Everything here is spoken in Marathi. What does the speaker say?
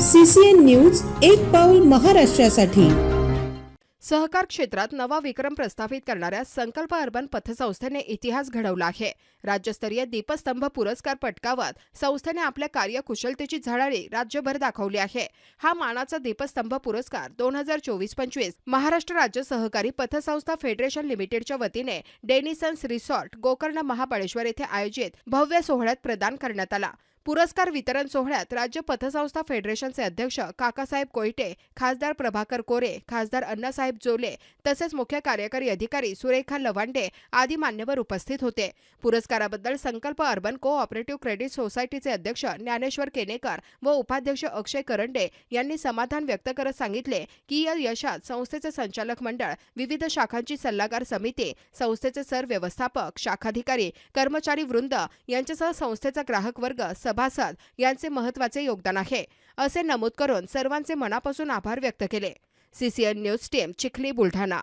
सीसीएन न्यूज एक पाऊल महाराष्ट्रासाठी. सहकार क्षेत्रात नवा विक्रम प्रस्थापित करणाऱ्या संकल्प अर्बन पथसंस्थेने इतिहास घडवला आहे. राज्यस्तरीय दीपस्तंभ पुरस्कार पटकावत संस्थेने आपल्या कार्यकुशलतेची झळाळी राज्यभर दाखवली आहे. हा मानाचा दीपस्तंभ पुरस्कार दोन हजार चोवीस पंचवीस महाराष्ट्र राज्य सहकारी पथसंस्था फेडरेशन लिमिटेडच्या वतीने डेनिसन्स रिसॉर्ट गोकर्ण महाबळेश्वर येथे आयोजित भव्य सोहळ्यात प्रदान करण्यात आला. पुरस्कार वितरण सोहळ्यात राज्य पथसंस्था फेडरेशनचे अध्यक्ष काकासाहेब कोयटे खासदार प्रभाकर कोरे खासदार अण्णासाहेब जोले तसेच मुख्य कार्यकारी अधिकारी सुरेखा लवांडे आदी मान्यवर उपस्थित होते. पुरस्काराबद्दल संकल्प अर्बन को ऑपरेटिव्ह क्रेडिट सोसायटीचे अध्यक्ष ज्ञानेश्वर केनेकर व उपाध्यक्ष अक्षय करंडे यांनी समाधान व्यक्त करत सांगितले की या यशात संस्थेचे संचालक मंडळ विविध शाखांची सल्लागार समिती संस्थेचे सर व्यवस्थापक शाखाधिकारी कर्मचारी वृंद यांच्यासह संस्थेचा ग्राहक वर्ग सभासद यांचे महत्त्वाचे योगदान आहे असे नमूद करून सर्वांचे मनापासून आभार व्यक्त केले. CCN news team Chikhli Buldhana.